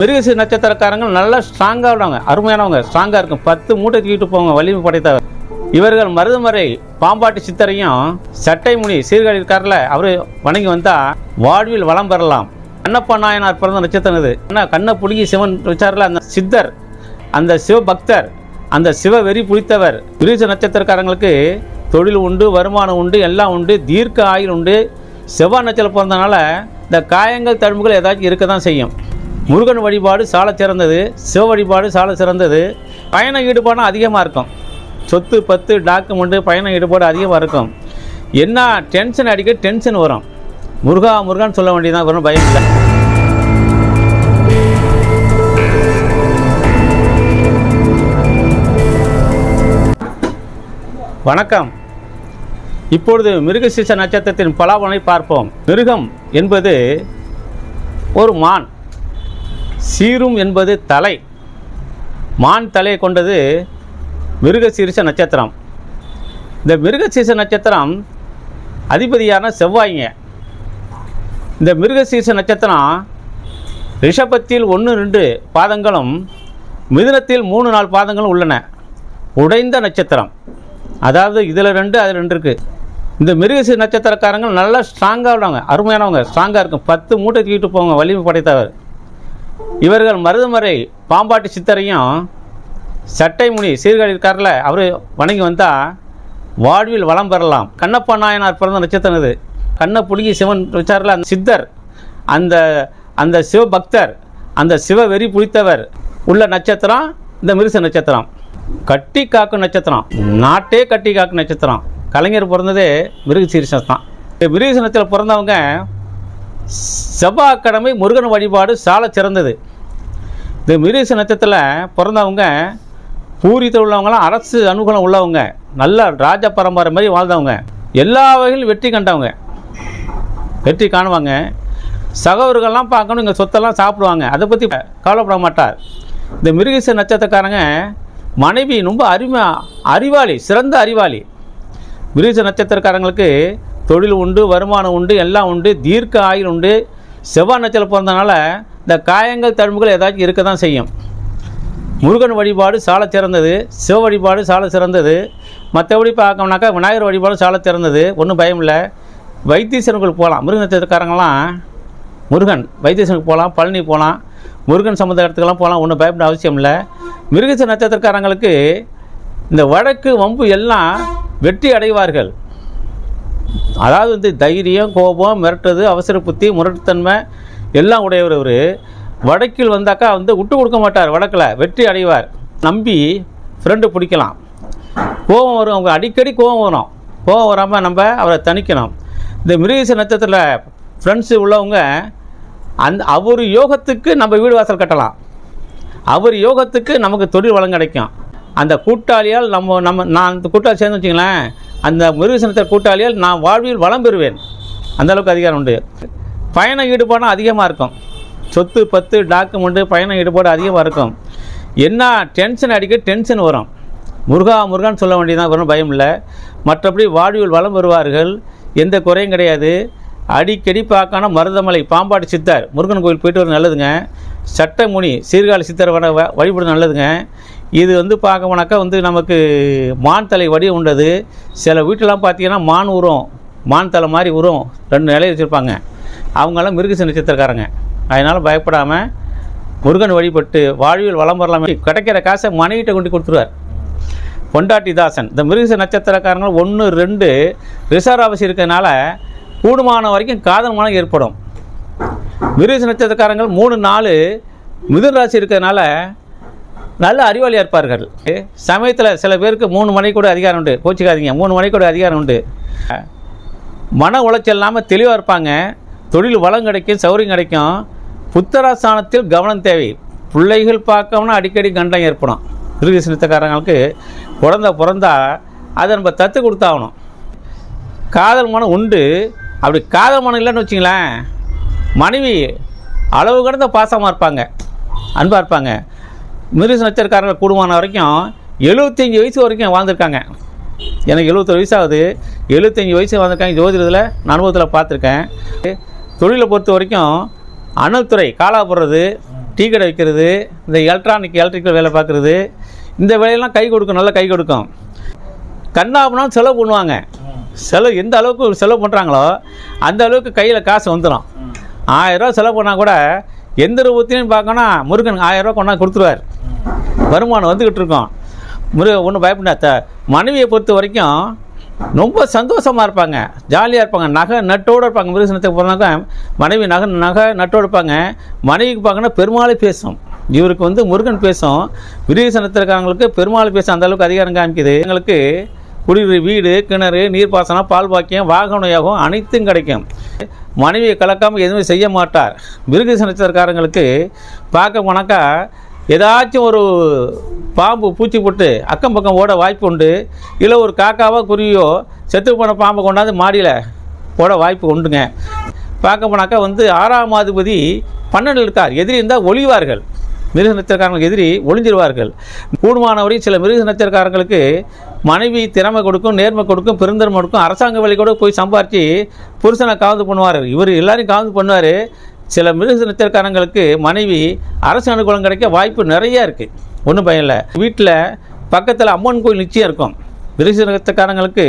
மிருகசி நட்சத்திரக்காரங்க நல்லா ஸ்ட்ராங்காக உள்ளவங்க அருமையானவங்க. ஸ்ட்ராங்காக இருக்கும். பத்து மூட்டை தூக்கிட்டு போங்க வலிமை படைத்தவர். இவர்கள் மருதுமறை பாம்பாட்டு சித்தரையும் சட்டை முனி சீர்காழி இருக்கார்ல அவர் வணங்கி வந்தால் வாழ்வில் வளம் பெறலாம். கண்ணப்ப நாயனார் பிறந்த நட்சத்திரம் இது. ஏன்னா கண்ணை புடுங்கி சிவன் வச்சார்ல அந்த சித்தர் அந்த சிவபக்தர் அந்த சிவ வெறி புடித்தவர் விருச்ச நட்சத்திரக்காரங்களுக்கு தொழில் உண்டு வருமானம் உண்டு எல்லாம் உண்டு தீர்க்க ஆயுள் உண்டு. செவ்வாய் நட்சத்திரம் பிறந்தனால இந்த காயங்கள் தழும்புகள் ஏதாச்சும் இருக்க தான் செய்யும். முருகன் வழிபாடு சால சிறந்தது சிவ வழிபாடு சால சிறந்தது. பயண ஈடுபாடும் அதிகமாக இருக்கும். சொத்து பத்து டாக்குமெண்ட்டு பயண ஈடுபாடு அதிகமாக இருக்கும். என்ன டென்ஷன் அடிக்க டென்ஷன் வரும். முருகா முருகான்னு சொல்ல வேண்டியதான் வரும் பயம் இல்லை. வணக்கம். இப்பொழுது மிருகசீச நட்சத்திரத்தின் பலாபலனை பார்ப்போம். மிருகம் என்பது ஒரு மான். சீரும் என்பது தலை. மான் தலை கொண்டது மிருகசீரிச நட்சத்திரம். இந்த மிருகசீரிச நட்சத்திரம் அதிபதியான செவ்வாய்ங்க. இந்த மிருகசீரிச நட்சத்திரம் ரிஷபத்தில் ஒன்று ரெண்டு பாதங்களும் மிதுனத்தில் மூணு நாலு பாதங்களும் உள்ளன. உடைந்த நட்சத்திரம். அதாவது இதில் ரெண்டு அதில் ரெண்டு இருக்குது இந்த மிருகசி நட்சத்திரக்காரங்க நல்லா ஸ்ட்ராங்காக உள்ளவங்க. அருமையானவங்க. ஸ்ட்ராங்காக இருக்கும். பத்து மூட்டை தூக்கிட்டு போவாங்க வலிமை படைத்தவர். இவர்கள் மருதமறை பாம்பாட்டி சித்தரையும் சட்டை முனி சீர்காழி இருக்கார்ல அவர் வணங்கி வந்தால் வாழ்வில் வளம் பெறலாம். கண்ணப்ப நாயனார் பிறந்த நட்சத்திரம் இது. கண்ணை புடுங்கி சிவன் வச்சார்ல அந்த சித்தர் அந்த அந்த சிவபக்தர் அந்த சிவ வெறி புடித்தவர் உள்ள நட்சத்திரம் இந்த மிருச நட்சத்திரம். கட்டி காக்கும் நட்சத்திரம். நாட்டே கட்டி காக்கும் நட்சத்திரம். கலைஞர் பிறந்ததே மிருக சீரிசம் தான். இந்த மிருக நட்சத்திரம் பிறந்தவங்க செவ்வாய்க்கிழமை முருகன் வழிபாடு சால சிறந்தது. இந்த மிருக நட்சத்திரத்தில் பிறந்தவங்க பூரித்தில் உள்ளவங்களாம் அரசு அனுகூலம் உள்ளவங்க நல்ல ராஜ பரம்பரை மாதிரி வாழ்ந்தவங்க. எல்லா வகையிலும் வெற்றி கண்டவங்க. வெற்றி காணுவாங்க. சகோதரர்கள்லாம் பார்க்கணும் இங்கே சொத்தெல்லாம் சாப்பிடுவாங்க. அதை பற்றி கவலைப்பட மாட்டார். இந்த மிருகச நட்சத்திரக்காரங்க மனைவி ரொம்ப அருமை அறிவாளி சிறந்த அறிவாளி. மிருகச நட்சத்திரக்காரங்களுக்கு தொழில் உண்டு வருமானம் உண்டு எல்லாம் உண்டு தீர்க்க ஆயுள் உண்டு. செவ்வாய் நட்சத்திரம் பிறந்தனால இந்த காயங்கள் தழும்புகள் ஏதாச்சும் இருக்க தான் செய்யும். முருகன் வழிபாடு சால சிறந்தது சிவ வழிபாடு சால சிறந்தது மற்றபடி பார்க்கணும்னாக்கா விநாயகர் வழிபாடு சால சிறந்தது ஒன்றும் பயம் இல்லை. வைத்தீஸ்வரனுக்கு போகலாம் முருகன் நட்சத்திரக்காரங்களாம் முருகன் வைத்தீஸ்வரனுக்கு போகலாம் பழனி போகலாம் முருகன் சம்மந்த இடத்துக்கெல்லாம் போகலாம் ஒன்றும் பயப்பட அவசியம் இல்லை. மிருகச நட்சத்திரக்காரங்களுக்கு இந்த வழக்கு வம்பு எல்லாம் வெற்றி அடைவார்கள். அதாவது வந்து தைரியம் கோபம் மிரட்டுறது அவசர புத்தி முரட்டுத்தன்மை எல்லாம் உடையவர் அவர். வடக்கில் வந்தாக்கா வந்து விட்டு கொடுக்க மாட்டார் வடக்கில். வெற்றி அடைவார். நம்பி ஃப்ரெண்டு பிடிக்கலாம். கோபம் வரும். அவங்க அடிக்கடி கோபம் வரும். கோபம் வராமல் நம்ம அவரை தணிக்கணும். இந்த மிருகச நட்சத்திரத்தில் ஃப்ரெண்ட்ஸு உள்ளவங்க அந்த அவர் யோகத்துக்கு நம்ம வீடு வாசல் கட்டலாம். அவர் யோகத்துக்கு நமக்கு தொழில் வளம் கிடைக்கும். அந்த கூட்டாளியால் நம்ம நம்ம நான் அந்த கூட்டாளி சேர்ந்து வச்சிங்களேன் அந்த மிருகசனத்தை கூட்டாளியால் நான் வாழ்வில் வளம் பெறுவேன். அந்தளவுக்கு அதிகாரம் உண்டு. பயண ஈடுபாடும் அதிகமாக இருக்கும். சொத்து பத்து டாக்குமெண்ட்டு பயண ஈடுபாடு அதிகமாக இருக்கும். என்ன டென்ஷன் அடிக்க டென்ஷன் வரும். முருகா முருகான்னு சொல்ல வேண்டியதான் வரும் பயம் இல்லை. மற்றபடி வாழ்வில் வளம் வருவார்கள். எந்த குறையும் கிடையாது. அடிக்கடி பார்க்கான மருதமலை பாம்பாட்டு சித்தர் முருகன் கோயில் போயிட்டு வர நல்லதுங்க. சட்டமுனி சீர்காழி சித்தர் வர வ- நல்லதுங்க. இது வந்து பார்க்க போனாக்கா வந்து நமக்கு மான் தலை வடிவம் உண்டது. சில வீட்டிலலாம் பார்த்தீங்கன்னா மான் உரம் மான் தலை மாதிரி உரம் ரெண்டு நிலையை வச்சுருப்பாங்க. அவங்களாம் மிருகச நட்சத்திரக்காரங்க. அதனால் பயப்படாமல் முருகன் வழிபட்டு வாழ்வில் வளம் வரலாம். கிடைக்கிற காசை மனைவிட்ட கொண்டு கொடுத்துருவார். பொண்டாட்டி தாசன். இந்த மிருகச நட்சத்திரக்காரங்க ஒன்று ரெண்டு ரிசர்வாசி இருக்கிறதுனால கூடுமான வரைக்கும் காதல் மனம் ஏற்படும். மிருகச நட்சத்திரக்காரங்க மூணு நாலு மிதுன் ராசி இருக்கிறதுனால நல்ல அறிவாளியாக இருப்பார்கள். சமயத்தில் சில பேருக்கு மூணு மணிக்கு கூட அதிகாரம் உண்டு. கோச்சிக்காதீங்க. மூணு மணிக்கு கூட அதிகாரம் உண்டு. மன உளைச்சல் இல்லாமல் தெளிவாக இருப்பாங்க. தொழில் வளம் கிடைக்கும் சௌரியம் கிடைக்கும். புத்தராஸ்தானத்தில் கவனம் தேவை. பிள்ளைகள் பார்க்கணும்னா அடிக்கடி கண்டம் ஏற்படும். மிருகசினத்தக்காரங்களுக்கு குழந்த பிறந்தா அதை நம்ம தத்து கொடுத்தாகணும். காதல் மனம் உண்டு. அப்படி காதல் மனம் இல்லைன்னு வச்சிங்களேன் மனைவி அளவு கடந்த பாசமாக இருப்பாங்க அன்பாக இருப்பாங்க. மிருக நட்சத்திரக்காரங்க கூடுமான வரைக்கும் எழுபத்தஞ்சி வயசு வரைக்கும் வாழ்ந்திருக்காங்க. எனக்கு எழுபத்தொரு வயசு ஆகுது. எழுபத்தஞ்சி வயசு வாழ்ந்துருக்காங்க. ஜோதிடத்தில் நான் அனுபவத்தில் பார்த்துருக்கேன். தொழிலை பொறுத்த வரைக்கும் அணுத்துறை காலா போடுறது டீ கடை வைக்கிறது இந்த எலக்ட்ரானிக் எலக்ட்ரிக்கல் வேலை பார்க்குறது இந்த வேலையெல்லாம் கை கொடுக்கும் நல்லா கை கொடுக்கும். கண்ணாபுனாலும் செலவு பண்ணுவாங்க. செலவு எந்த அளவுக்கு செலவு பண்ணுறாங்களோ அந்த அளவுக்கு கையில் காசு வந்துடும் ஆயிரரூவா செலவு பண்ணால் கூட எந்த ரூபத்திலையும் பார்க்கணும்னா முருகன் ஆயிரரூவா கொண்டாந்து கொடுத்துருவார். வருமானம் வந்துக்கிட்டு இருக்கோம். முருக ஒன்றும் பயப்படாத மனைவியை பொறுத்த வரைக்கும் ரொம்ப சந்தோஷமாக இருப்பாங்க. ஜாலியாக இருப்பாங்க. நகை நட்டோடு இருப்பாங்க. மிருகசனத்துக்கு போனாக்க மனைவி நகை நகை நட்டோடு இருப்பாங்க. மனைவிக்கு பார்க்கணும் பெருமாளை பேசும். இவருக்கு வந்து முருகன் பேசும். மிருகசனத்தில் இருக்கிறவங்களுக்கு பெருமாள் பேசும். அந்த அளவுக்கு அதிகாரம் காமிக்குது. எங்களுக்கு குடிநீர் வீடு கிணறு நீர்ப்பாசனம் பால் பாக்கியம் வாகன யோகம் அனைத்தும் கிடைக்கும். மனைவியை கலக்காமல் எதுவுமே செய்ய மாட்டார். மிருகசனத்திற்காரங்களுக்கு பார்க்க போனாக்கா ஏதாச்சும் ஒரு பாம்பு பூச்சி போட்டு அக்கம் பக்கம் ஓட வாய்ப்பு உண்டு இல்லை ஒரு காக்காவோ குருவியோ செத்து போன பாம்பை கொண்டாந்து மாடியில் போட வாய்ப்பு உண்டுங்க. பார்க்க போனாக்கா வந்து ஆறாம் அதிபதி பன்னெண்டில் இருக்கார். எதிரி இருந்தால் ஒளிவார்கள். மிருக நட்சத்திரக்காரங்களுக்கு எதிரி ஒளிஞ்சிருவார்கள். கூடுமானவரை சில மிருக நட்சத்திரக்காரங்களுக்கு மனைவி திறமை கொடுக்கும் நேர்மை கொடுக்கும் பெருந்தன்மை கொடுக்கும் அரசாங்க வேலை கூட போய் சம்பாரித்து புருஷனை காவந்து பண்ணுவார். இவர் எல்லாரையும் காவந்து பண்ணுவார். சில மிருக நட்சத்திரக்காரங்களுக்கு மனைவி அரசு அனுகூலம் கிடைக்க வாய்ப்பு நிறைய இருக்குது ஒன்றும் பயம் இல்லை. வீட்டில் பக்கத்தில் அம்மன் கோயில் நிச்சயம் இருக்கும். மிருக நட்சத்திரக்காரங்களுக்கு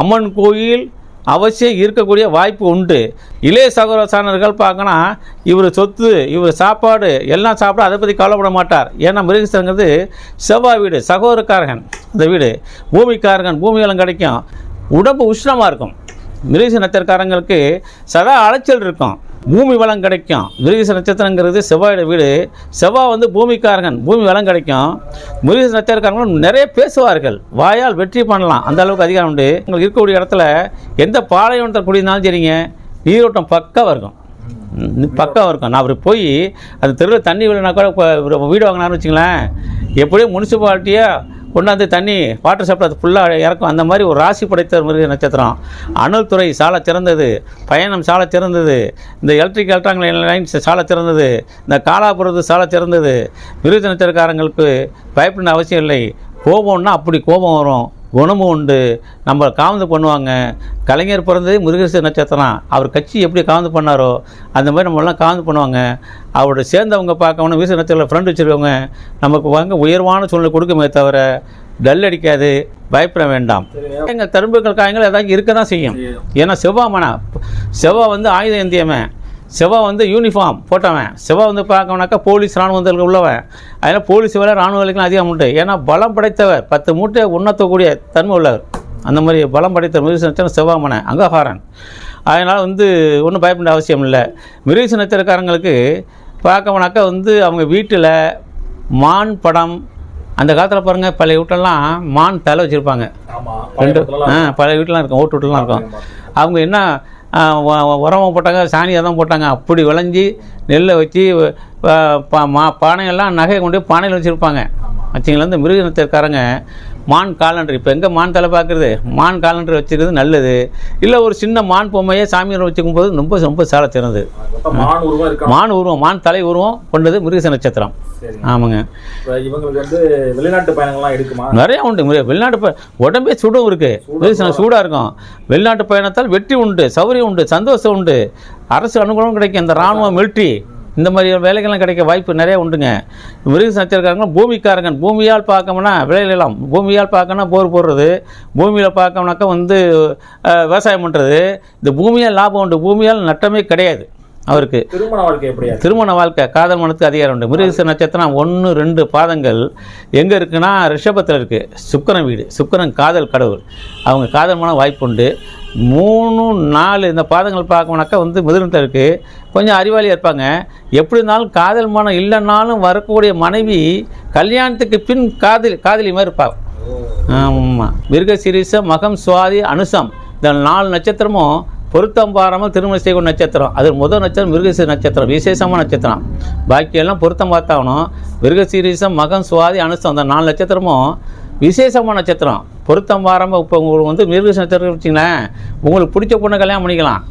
அம்மன் கோயில் அவசியம் இருக்கக்கூடிய வாய்ப்பு உண்டு. இளைய சகோதரசானர்கள் பார்க்கனா இவர் சொத்து இவர் சாப்பாடு எல்லாம் சாப்பிட அதை பற்றி கவலைப்பட மாட்டார். ஏன்னா மிருகஸ்தங்கிறது செவ்வாய் வீடு சகோதரக்காரகன். இந்த வீடு பூமிக்காரகன் பூமி வளம் கிடைக்கும். உடம்பு உஷ்ணமாக இருக்கும். மிருக நட்சத்திரக்காரங்களுக்கு சதா அலைச்சல் இருக்கும். பூமி வளம் கிடைக்கும். மிருக நட்சத்திரங்கிறது செவ்வாயோட வீடு. செவ்வாய் வந்து பூமிக்காரகன். பூமி வளம் கிடைக்கும். மிருக நட்சத்திரக்காரங்களும் நிறைய பேசுவார்கள். வாயால் வெற்றி பண்ணலாம். அந்த அளவுக்கு அதிகாரம் உண்டு. உங்களுக்கு இருக்கக்கூடிய இடத்துல எந்த பாலைவனத்தில் குடியிருந்தாலும் சரிங்க நீரோட்டம் பக்காவாக இருக்கும் பக்கம் பக்காவாக இருக்கும் நான் அவர் போய் அந்த தெருவில் தண்ணி விழுனா கூட இப்போ வீடு வாங்கினாருன்னு வச்சுங்களேன் எப்படியும் முனிசிபாலிட்டியாக கொண்டாந்து தண்ணி வாட்டர் சப்ளை அது ஃபுல்லாக இறக்கும். அந்த மாதிரி ஒரு ராசி படைத்த மிருக நட்சத்திரம். அணுல் துறை சாலை சிறந்தது பயணம் சாலை சிறந்தது இந்த எலக்ட்ரிக் எலக்ட்ரானிக் லைன்ஸ் சாலை சிறந்தது இந்த காலாபுரத்து சாலை சிறந்தது மிருக நட்சத்திரக்காரங்களுக்கு பயப்பட அவசியம் இல்லை. கோபம்னா அப்படி கோபம் வரும். குணமும் உண்டு. நம்ம காவந்து பண்ணுவாங்க. கலைஞர் பிறந்தது மிருகச நட்சத்திரம். அவர் கட்சி எப்படி காவந்து பண்ணாரோ அந்த மாதிரி நம்மளாம் காவந்து பண்ணுவாங்க. அவரோட சேர்ந்தவங்க பார்க்கணும் வீச நட்சத்திரம் ஃப்ரெண்ட் வச்சுருக்கவங்க நமக்கு வாங்க உயர்வான சூழ்நிலை கொடுக்குமே தவிர டல் அடிக்காது பயப்பட வேண்டாம். எங்கள் தரும்புகள் காயங்கள் ஏதாச்சும் இருக்க தான் செய்யும். ஏன்னா செவ்வாமனா செவ்வாய் வந்து ஆயுத இந்தியவன் செவ்வாய் வந்து யூனிஃபார்ம் போட்டவன். செவ்வாய் வந்து பார்க்கணுனாக்கா போலீஸ் ராணுவத்தில் உள்ளவன். அதனால் போலீஸ் வேலை ராணுவ வேலைக்கெல்லாம் அதிகம் உண்டு. ஏன்னா பலம் படைத்தவர். பத்து மூட்டை உண்ணத்தக்கூடிய தன்மை உள்ளவர். அந்த மாதிரி பலம் படைத்த மிருக நட்சத்திரம் செவ்வாமனை அங்ககாரன். அதனால் வந்து ஒன்றும் பயப்பட அவசியம் இல்லை. மிருக நட்சத்திரக்காரங்களுக்கு பார்க்கணுனாக்கா வந்து அவங்க வீட்டில் மான் படம் அந்த காலத்தில் பாருங்கள் பழைய வீட்டெல்லாம் மான் தலை வச்சுருப்பாங்க. ரெண்டு ஆ பழைய வீட்டிலாம் இருக்கும். ஓட்டு வீட்டுலாம் இருக்கும். அவங்க என்ன உரமாக போட்டாங்க சாணியை தான் போட்டாங்க. அப்படி விளைஞ்சி நெல்லை வச்சு பா- மா பானையெல்லாம் நகையை கொண்டு போய் பானையில் வச்சுருப்பாங்க. வச்சிங்களா இந்த மிருகத்திற்காரங்க மான் காலண்டர் இப்போ எங்கே மான் தலை பார்க்குறது? மான் காலண்டர் வச்சுக்கிறது நல்லது. இல்லை ஒரு சின்ன மான் பொம்மையை சாமியார் வச்சுக்கும் போது ரொம்ப ரொம்ப சால சிறந்தது மான் உருவம் மான் உருவம் மான் தலை உருவம் கொண்டது மிருகச நட்சத்திரம். ஆமாங்க. இவங்களுக்கு வந்து வெளிநாட்டு பயணங்கள்லாம் எடுக்குமா? நிறைய உண்டு. வெளிநாட்டு உடம்பே சுடும் இருக்கு. மிருகசனம் சூடாக இருக்கும். வெளிநாட்டு பயணத்தால் வெற்றி உண்டு சௌகரியம் உண்டு சந்தோஷம் உண்டு. அரசு அனுகூலம் கிடைக்கும். இந்த ராணுவ மிலிட்ரி இந்த மாதிரி வேலைகள்லாம் கிடைக்க வாய்ப்பு நிறைய உண்டுங்க. மிருக நட்சத்திரக்காரங்க பூமிக்காரங்கன் பூமியால் பார்க்கணும்னா விளைநிலம் பூமியால் பார்க்கணும்னா போர் போடுறது பூமியில் பார்க்கணுனாக்கா வந்து விவசாயம் பண்ணுறது இந்த பூமியால் லாபம் உண்டு பூமியால் நட்டமே கிடையாது அவருக்கு. திருமண வாழ்க்கை எப்படியா திருமண வாழ்க்கை காதல் மனத்துக்கு அதிகாரம் உண்டு. மிருகச நட்சத்திரம் ஒன்று ரெண்டு பாதங்கள் எங்கே இருக்குன்னா ரிஷபத்தில் இருக்குது சுக்கிரன் வீடு சுக்கிரன் காதல் கடவுள். அவங்க காதல் மன வாய்ப்பு உண்டு. மூணு நாலு இந்த பாதங்கள் பார்க்கணுனாக்கா வந்து மிதுனத்தில் இருக்குது கொஞ்சம் அறிவாளியாக இருப்பாங்க. எப்படி இருந்தாலும் காதல் மனம் இல்லைன்னாலும் வரக்கூடிய மனைவி கல்யாணத்துக்கு பின் காதலி காதலி மாதிரி இருப்பாங்க ஆமாம் மிருக சிரீச மகம் சுவாதி அனுசம் இந்த நாலு நட்சத்திரமும் பொருத்தம் பாராமல் திருமணம் செய்யக்கூடிய நட்சத்திரம். அது முதல் நட்சத்திரம் மிருகசீர நட்சத்திரம். விசேஷமான நட்சத்திரம். பாக்கியெல்லாம் பொருத்தம் பார்த்தாகணும். மிருகசீரீசம் மகம் சுவாதி அனுசம் அந்த நாலு நட்சத்திரமும் விசேஷமான நட்சத்திரம். பொருத்தம் பாராமல் இப்போ உங்களுக்கு வந்து மிருக நட்சத்திரம் வச்சிங்களேன் உங்களுக்கு பிடிச்ச பொண்ணை கல்யாணம் பண்ணிக்கலாம்.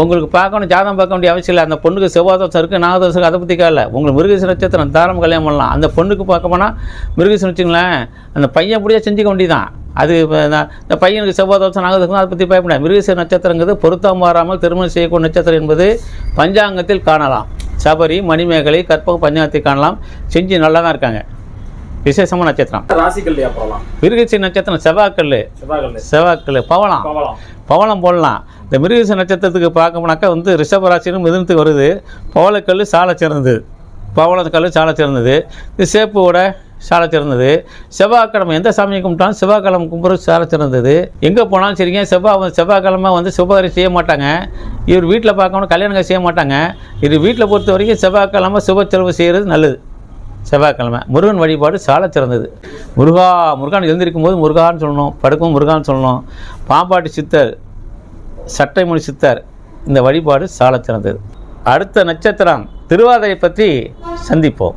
உங்களுக்கு பார்க்கணும் ஜாதகம் பார்க்க வேண்டிய அவசியம் இல்லை. அந்த பொண்ணுக்கு செவ்வாதோஷம் இருக்குது நாகதோஷம் அதை பற்றி கேட்கல. உங்களுக்கு மிருகசீர நட்சத்திரம் தாரம் கல்யாணம் பண்ணலாம். அந்த பொண்ணுக்கு பார்க்க போனால் மிருகசீரம் வச்சுங்களேன் அந்த பையன் முடியா செஞ்சுக்க வேண்டியதான் அது இந்த பையனுக்கு செவ்வாய் தோசை அதை பற்றி பயப்படாது மிருகசீர நட்சத்திரங்கிறது பொருத்தம் மாறாமல் திருமணம் செய்யக்கூடிய நட்சத்திரம் என்பது பஞ்சாங்கத்தில் காணலாம். சபரி மணிமேகலை கற்பக பஞ்சாயத்தை காணலாம். செஞ்சு நல்லா தான் இருக்காங்க. விசேஷமான நட்சத்திரம். மிருகசி நட்சத்திரம் செவ்வாய்க்கல் செவ்வாய்க்கல் பவளம். பவளம். போடலாம். இந்த மிருகச நட்சத்திரத்துக்கு பார்க்கணும்னாக்கா வந்து ரிஷபராசினும் மிதுனத்துக்கு வருது. பவளக்கல் சால சிறந்தது. பவளக்கல் சால சிறந்தது. இது சேப்போட சால சிறந்தது. செவ்வாய்க்கிழமை எந்த சாமியை கும்பிட்டாலும் செவ்வாய்க்கிழமை கும்பிட்றது சால சிறந்தது. எங்கே போனாலும் சரிங்க. செவ்வாய் வந்து- செவ்வாய்க்கிழமை வந்து சுபகாரி செய்ய மாட்டாங்க. இவர் வீட்டில் பார்க்கணும் கல்யாணம் செய்ய மாட்டாங்க. இது வீட்டில் பொறுத்த வரைக்கும் செவ்வாய்க்கிழமை சுப செலவு செய்கிறது நல்லது. செவ்வாய்க்கிழமை. முருகன் வழிபாடு சால சிறந்தது முருகா முருகான் எழுந்திருக்கும் போது முருகான்னு சொல்லணும் படுக்கும் முருகான்னு சொல்லணும். பாம்பாட்டி சித்தர் சட்டைமொழி சித்தர் இந்த வழிபாடு சால சிறந்தது அடுத்த நட்சத்திரம் திருவாதிரை பற்றி சந்திப்போம்.